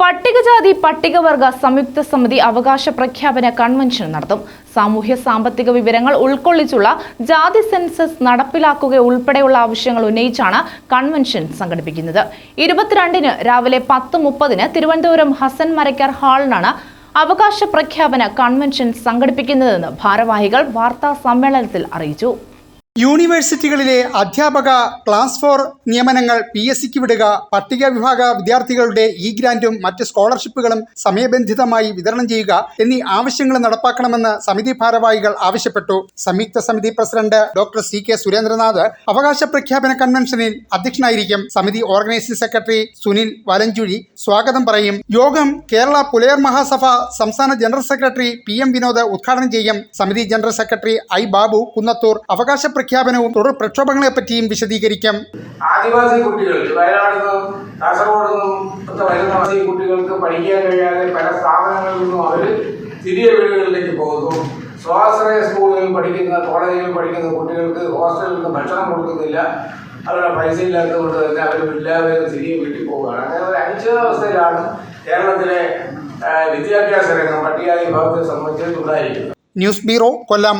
പട്ടികജാതി പട്ടികവർഗ സംയുക്ത സമിതി അവകാശ പ്രഖ്യാപന കൺവെൻഷൻ നടത്തും. സാമൂഹ്യ സാമ്പത്തിക വിവരങ്ങൾ ഉൾക്കൊള്ളിച്ചുള്ള ജാതി സെൻസസ് നടപ്പിലാക്കുക ഉൾപ്പെടെയുള്ള ആവശ്യങ്ങൾ ഉന്നയിച്ചാണ് കൺവെൻഷൻ സംഘടിപ്പിക്കുന്നത്. ഇരുപത്തിരണ്ടിന് രാവിലെ പത്ത് മുപ്പതിന് തിരുവനന്തപുരം ഹസൻ മരക്കാർ ഹാളിലാണ് അവകാശ പ്രഖ്യാപന കൺവെൻഷൻ സംഘടിപ്പിക്കുന്നതെന്ന് ഭാരവാഹികൾ വാർത്താ സമ്മേളനത്തിൽ അറിയിച്ചു. യൂണിവേഴ്സിറ്റികളിലെ അധ്യാപക ക്ലാസ് ഫോർ നിയമനങ്ങൾ പി എസ് സിക്ക് വിടുക പട്ടിക വിഭാഗ വിദ്യാർത്ഥികളുടെ ഇ ഗ്രാന്റും മറ്റ് സ്കോളർഷിപ്പുകളും സമയബന്ധിതമായി വിതരണം ചെയ്യുക എന്നീ ആവശ്യങ്ങൾ നടപ്പാക്കണമെന്ന് സമിതി ഭാരവാഹികൾ ആവശ്യപ്പെട്ടു. സംയുക്ത സമിതി president doctor C K Surendranath അവകാശ പ്രഖ്യാപന കൺവെൻഷനിൽ അധ്യക്ഷനായിരിക്കും. സമിതി ഓർഗനൈസിംഗ് സെക്രട്ടറി സുനിൽ വലഞ്ചുഴി സ്വാഗതം പറയും. യോഗം കേരള പുലയർ മഹാസഭ സംസ്ഥാന general secretary P M Vinod ഉദ്ഘാടനം ചെയ്യും. സമിതി general secretary I Babu Kunnathur അവകാശ പ്രഖ്യാപനവും തുടർ പ്രക്ഷോഭങ്ങളെപ്പറ്റിയും വിശദീകരിക്കാം. ആദിവാസി കുട്ടികൾ വയനാട് നിന്നും കാസർഗോഡ് നിന്നും കുട്ടികൾക്ക് പഠിക്കാൻ കഴിയാതെ പല സ്ഥാപനങ്ങളിൽ നിന്നും അവർ തിരികെ വീടുകളിലേക്ക് പോകുന്നു. സ്വാശ്രയ സ്കൂളുകളിൽ പഠിക്കുന്ന കോളേജുകളിൽ പഠിക്കുന്ന കുട്ടികൾക്ക് ഹോസ്റ്റലിൽ നിന്ന് ഭക്ഷണം കൊടുക്കുന്നില്ല. അവരുടെ പൈസ ഇല്ലാത്തതുകൊണ്ട് തന്നെ അവർ എല്ലാവരും തിരികെ വീട്ടിൽ പോവുകയാണ്. അങ്ങനെ ഒരു അനിശ്ചിതാവസ്ഥയിലാണ് കേരളത്തിലെ വിദ്യാഭ്യാസ രംഗം പട്ടികജാതി വിഭാഗത്തെ സംബന്ധിച്ച് ഉണ്ടായിരിക്കുന്നത്. News bureau Kollam.